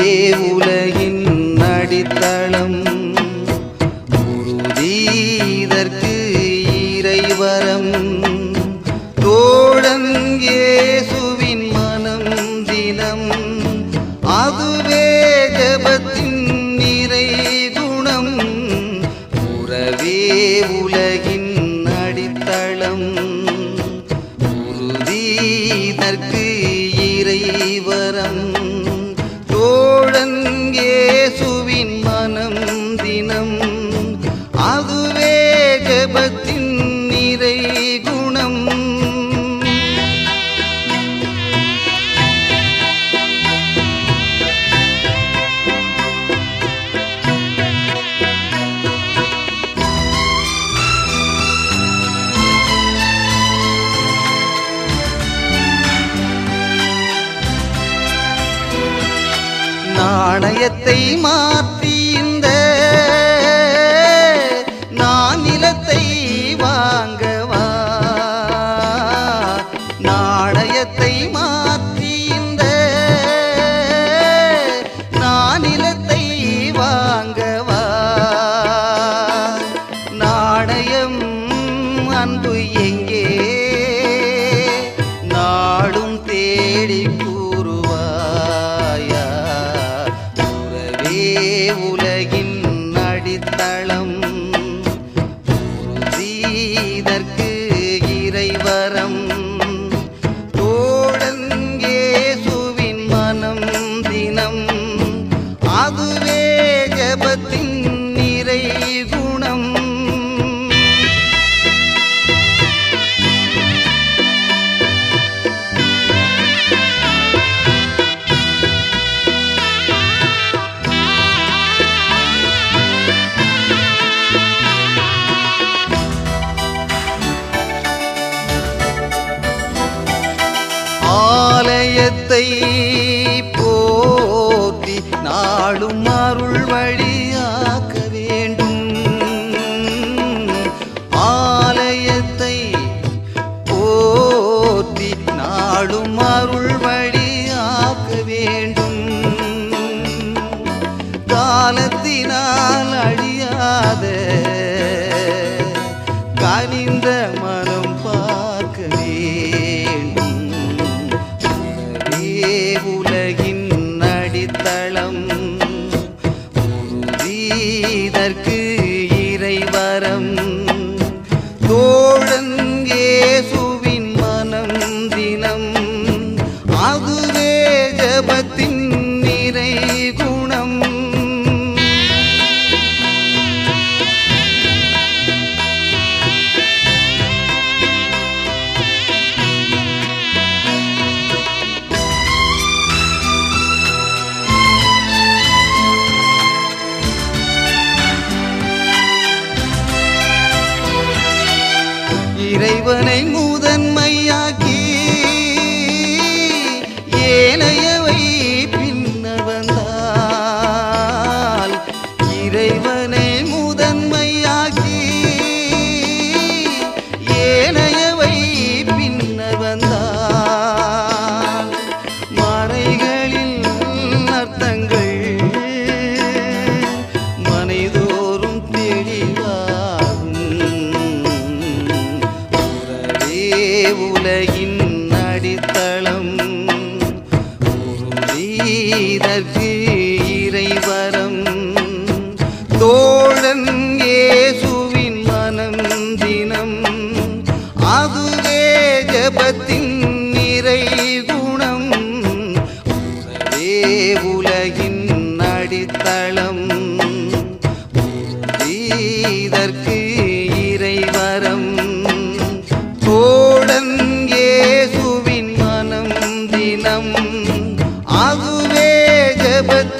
உலகின் அடித்தளம். உறுதீதற்கு இறைவரம். தோழன் இயேசுவின் மனம் தினம். அதுவே ஜபத்தின் நிறை குணம். உறவே உலகின் அடித்தளம். உறுதீதற்கு நாணயத்தை மாற்ற அடித்தளம் காலத்தினால் அழியாத. கனிந்த மனம் பார்க்க வேண்டும் உறவே உலகின் அடித்தளம். இதற்கு இறைவரம். தோழன் இறைவனை முதன்மை உலகின் அடித்தளம். உறுதிதற்கு இறைவரம். தோழன் ஏசுவின் மனம் தினம். அதுவே ஜபத்தின் நிறை குணம். உறவே உலகின் அடித்தளம். இதற்கு அதுவே ஜபத்தின் நிறை குணம்